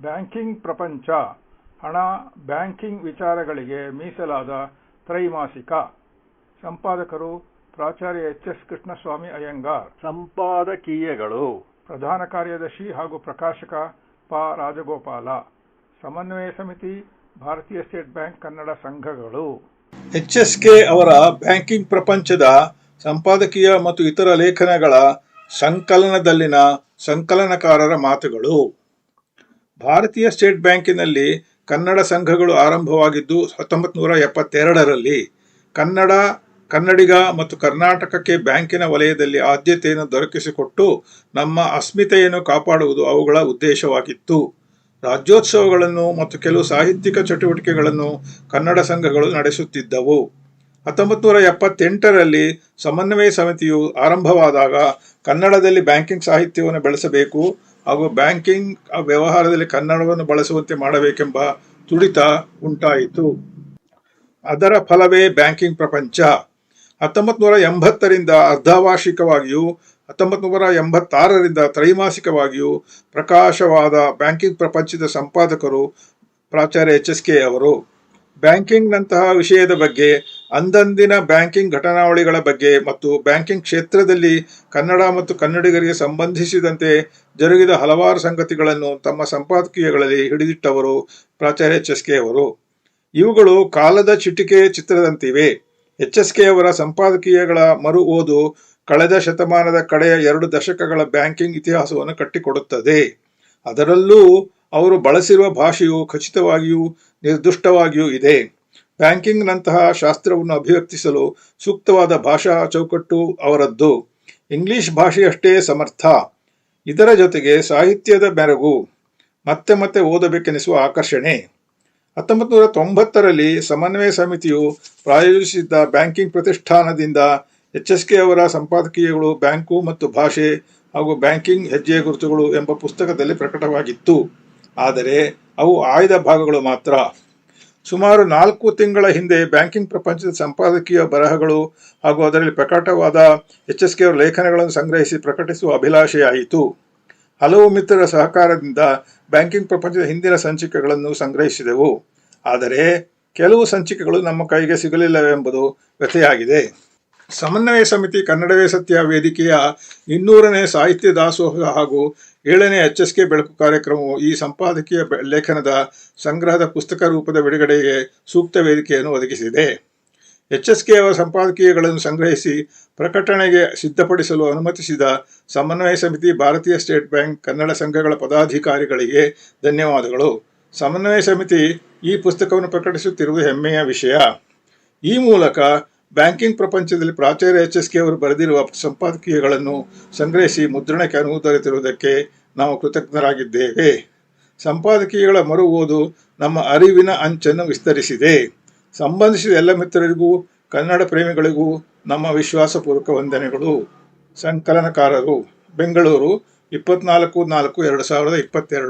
Banking ಪ್ರಪಂಚ. ಹಣ banking ವಿಚಾರಗಳಿಗೆ ಮೀಸಲಾದ ತ್ರೈಮಾಸಿಕ. ಸಂಪಾದಕರು ಪ್ರಾಚಾರ್ಯ ಎಚ್ ಎಸ್ ಕೃಷ್ಣಸ್ವಾಮಿ ಅಯ್ಯಂಗಾರ್. ಸಂಪಾದಕೀಯಗಳು. ಪ್ರಧಾನ ಕಾರ್ಯದರ್ಶಿ ಹಾಗೂ ಪ್ರಕಾಶಕ ಪ ರಾಜಗೋಪಾಲ. ಸಮನ್ವಯ ಸಮಿತಿ ಭಾರತೀಯ ಸ್ಟೇಟ್ ಬ್ಯಾಂಕ್ ಕನ್ನಡ ಸಂಘಗಳು. ಎಚ್ ಎಸ್ ಕೆ ಅವರ ಬ್ಯಾಂಕಿಂಗ್ ಪ್ರಪಂಚದ ಸಂಪಾದಕೀಯ ಮತ್ತು ಇತರ ಲೇಖನಗಳ ಸಂಕಲನದಲ್ಲಿನ ಸಂಕಲನಕಾರರ ಮಾತುಗಳು. ಭಾರತೀಯ ಸ್ಟೇಟ್ ಬ್ಯಾಂಕಿನಲ್ಲಿ ಕನ್ನಡ ಸಂಘಗಳು ಆರಂಭವಾಗಿದ್ದು ಹತ್ತೊಂಬತ್ತು ನೂರ ಎಪ್ಪತ್ತೆರಡರಲ್ಲಿ ಕನ್ನಡ, ಕನ್ನಡಿಗ ಮತ್ತು ಕರ್ನಾಟಕಕ್ಕೆ ಬ್ಯಾಂಕಿನ ವಲಯದಲ್ಲಿ ಆದ್ಯತೆಯನ್ನು ದೊರಕಿಸಿಕೊಟ್ಟು ನಮ್ಮ ಅಸ್ಮಿತೆಯನ್ನು ಕಾಪಾಡುವುದು ಅವುಗಳ ಉದ್ದೇಶವಾಗಿತ್ತು. ರಾಜ್ಯೋತ್ಸವಗಳನ್ನು ಮತ್ತು ಕೆಲವು ಸಾಹಿತ್ಯಿಕ ಚಟುವಟಿಕೆಗಳನ್ನು ಕನ್ನಡ ಸಂಘಗಳು ನಡೆಸುತ್ತಿದ್ದವು. ಹತ್ತೊಂಬತ್ತು ನೂರ ಎಪ್ಪತ್ತೆಂಟರಲ್ಲಿ ಸಮನ್ವಯ ಸಮಿತಿಯು ಆರಂಭವಾದಾಗ ಕನ್ನಡದಲ್ಲಿ ಬ್ಯಾಂಕಿಂಗ್ ಸಾಹಿತ್ಯವನ್ನು ಬೆಳೆಸಬೇಕು ಹಾಗೂ ಬ್ಯಾಂಕಿಂಗ್ ವ್ಯವಹಾರದಲ್ಲಿ ಕನ್ನಡವನ್ನು ಬಳಸುವಂತೆ ಮಾಡಬೇಕೆಂಬ ತುಡಿತ ಉಂಟಾಯಿತು. ಅದರ ಫಲವೇ ಬ್ಯಾಂಕಿಂಗ್ ಪ್ರಪಂಚ. ಹತ್ತೊಂಬತ್ತು ನೂರ ಎಂಬತ್ತರಿಂದ ಅರ್ಧವಾರ್ಷಿಕವಾಗಿಯೂ ಹತ್ತೊಂಬತ್ತು ನೂರ ಎಂಬತ್ತಾರರಿಂದ ತ್ರೈಮಾಸಿಕವಾಗಿಯೂ ಪ್ರಕಾಶವಾದ ಬ್ಯಾಂಕಿಂಗ್ ಪ್ರಪಂಚದ ಸಂಪಾದಕರು ಪ್ರಾಚಾರ್ಯ ಎಚ್ ಎಸ್ ಕೆ ಅವರು. ಬ್ಯಾಂಕಿಂಗ್ನಂತಹ ವಿಷಯದ ಬಗ್ಗೆ ಅಂದಂದಿನ ಬ್ಯಾಂಕಿಂಗ್ ಘಟನಾವಳಿಗಳ ಬಗ್ಗೆ ಮತ್ತು ಬ್ಯಾಂಕಿಂಗ್ ಕ್ಷೇತ್ರದಲ್ಲಿ ಕನ್ನಡ ಮತ್ತು ಕನ್ನಡಿಗರಿಗೆ ಸಂಬಂಧಿಸಿದಂತೆ ಜರುಗಿದ ಹಲವಾರು ಸಂಗತಿಗಳನ್ನು ತಮ್ಮ ಸಂಪಾದಕೀಯಗಳಲ್ಲಿ ಹಿಡಿದಿಟ್ಟವರು ಪ್ರಾಚಾರ್ಯ ಎಚ್ ಎಸ್ ಕೆ ಅವರು. ಇವುಗಳು ಕಾಲದ ಚಿಟಿಕೆ ಚಿತ್ರದಂತಿವೆ. ಎಚ್ ಎಸ್ ಕೆ ಅವರ ಸಂಪಾದಕೀಯಗಳ ಮರು ಓದು ಕಳೆದ ಶತಮಾನದ ಕಡೆಯ ಎರಡು ದಶಕಗಳ ಬ್ಯಾಂಕಿಂಗ್ ಇತಿಹಾಸವನ್ನು ಕಟ್ಟಿಕೊಡುತ್ತದೆ. ಅದರಲ್ಲೂ ಅವರು ಬಳಸಿರುವ ಭಾಷೆಯು ಖಚಿತವಾಗಿಯೂ ನಿರ್ದುಷ್ಟವಾಗಿಯೂ ಇದೆ. ಬ್ಯಾಂಕಿಂಗ್ನಂತಹ ಶಾಸ್ತ್ರವನ್ನು ಅಭಿವ್ಯಕ್ತಿಸಲು ಸೂಕ್ತವಾದ ಭಾಷಾ ಚೌಕಟ್ಟು ಅವರದ್ದು. ಇಂಗ್ಲಿಷ್ ಭಾಷೆಯಷ್ಟೇ ಸಮರ್ಥ. ಇದರ ಜೊತೆಗೆ ಸಾಹಿತ್ಯದ ಮೆರಗು. ಮತ್ತೆ ಮತ್ತೆ ಓದಬೇಕೆನಿಸುವ ಆಕರ್ಷಣೆ. ಹತ್ತೊಂಬತ್ತು ನೂರ ತೊಂಬತ್ತರಲ್ಲಿ ಸಮನ್ವಯ ಸಮಿತಿಯು ಪ್ರಾಯೋಜಿಸಿದ್ದ ಬ್ಯಾಂಕಿಂಗ್ ಪ್ರತಿಷ್ಠಾನದಿಂದ ಎಚ್ ಎಸ್ ಕೆ ಅವರ ಸಂಪಾದಕೀಯಗಳು ಬ್ಯಾಂಕು ಮತ್ತು ಭಾಷೆ ಹಾಗೂ ಬ್ಯಾಂಕಿಂಗ್ ಹೆಜ್ಜೆ ಗುರುತುಗಳು ಎಂಬ ಪುಸ್ತಕದಲ್ಲಿ ಪ್ರಕಟವಾಗಿತ್ತು. ಆದರೆ ಅವು ಆಯ್ದ ಭಾಗಗಳು ಮಾತ್ರ. ಸುಮಾರು ನಾಲ್ಕು ತಿಂಗಳ ಹಿಂದೆ ಬ್ಯಾಂಕಿಂಗ್ ಪ್ರಪಂಚದ ಸಂಪಾದಕೀಯ ಬರಹಗಳು ಹಾಗೂ ಅದರಲ್ಲಿ ಪ್ರಕಟವಾದ ಎಚ್ ಎಸ್ ಲೇಖನಗಳನ್ನು ಸಂಗ್ರಹಿಸಿ ಪ್ರಕಟಿಸುವ ಅಭಿಲಾಷೆಯಾಯಿತು. ಹಲವು ಮಿತ್ರರ ಸಹಕಾರದಿಂದ ಬ್ಯಾಂಕಿಂಗ್ ಪ್ರಪಂಚದ ಹಿಂದಿನ ಸಂಚಿಕೆಗಳನ್ನು ಸಂಗ್ರಹಿಸಿದೆವು. ಆದರೆ ಕೆಲವು ಸಂಚಿಕೆಗಳು ನಮ್ಮ ಕೈಗೆ ಸಿಗಲಿಲ್ಲವೆಂಬುದು ವ್ಯಥೆಯಾಗಿದೆ. ಸಮನ್ವಯ ಸಮಿತಿ ಕನ್ನಡವೇ ಸತ್ಯ ವೇದಿಕೆಯ ಇನ್ನೂರನೇ ಸಾಹಿತ್ಯ ದಾಸೋಹ ಹಾಗೂ ಏಳನೇ ಎಚ್ ಎಸ್ ಕೆ ಬೆಳಕು ಕಾರ್ಯಕ್ರಮವು ಈ ಸಂಪಾದಕೀಯ ಲೇಖನದ ಸಂಗ್ರಹದ ಪುಸ್ತಕ ರೂಪದ ಬಿಡುಗಡೆಗೆ ಸೂಕ್ತ ವೇದಿಕೆಯನ್ನು ಒದಗಿಸಿದೆ. ಎಚ್ ಎಸ್ ಕೆ ಅವರ ಸಂಪಾದಕೀಯಗಳನ್ನು ಸಂಗ್ರಹಿಸಿ ಪ್ರಕಟಣೆಗೆ ಸಿದ್ಧಪಡಿಸಲು ಅನುಮತಿಸಿದ ಸಮನ್ವಯ ಸಮಿತಿ ಭಾರತೀಯ ಸ್ಟೇಟ್ ಬ್ಯಾಂಕ್ ಕನ್ನಡ ಸಂಘಗಳ ಪದಾಧಿಕಾರಿಗಳಿಗೆ ಧನ್ಯವಾದಗಳು. ಸಮನ್ವಯ ಸಮಿತಿ ಈ ಪುಸ್ತಕವನ್ನು ಪ್ರಕಟಿಸುತ್ತಿರುವುದು ಹೆಮ್ಮೆಯ ವಿಷಯ. ಈ ಮೂಲಕ ಬ್ಯಾಂಕಿಂಗ್ ಪ್ರಪಂಚದಲ್ಲಿ ಪ್ರಾಚಾರ್ಯ ಎಚ್ ಎಸ್ ಕೆ ಅವರು ಬರೆದಿರುವ ಸಂಪಾದಕೀಯಗಳನ್ನು ಸಂಗ್ರಹಿಸಿ ಮುದ್ರಣಕ್ಕೆ ಅನುವು ದೊರೆತಿರುವುದಕ್ಕೆ ನಾವು ಕೃತಜ್ಞರಾಗಿದ್ದೇವೆ. ಸಂಪಾದಕೀಯಗಳ ಮರು ಓದು ನಮ್ಮ ಅರಿವಿನ ಅಂಚನ್ನು ವಿಸ್ತರಿಸಿದೆ. ಸಂಬಂಧಿಸಿದ ಎಲ್ಲ ಮಿತ್ರರಿಗೂ, ಕನ್ನಡ ಪ್ರೇಮಿಗಳಿಗೂ ನಮ್ಮ ವಿಶ್ವಾಸಪೂರ್ವಕ ವಂದನೆಗಳು. ಸಂಕಲನಕಾರರು, ಬೆಂಗಳೂರು, ಇಪ್ಪತ್ನಾಲ್ಕು ನಾಲ್ಕು, ಎರಡು ಸಾವಿರದ ಇಪ್ಪತ್ತೆರಡು.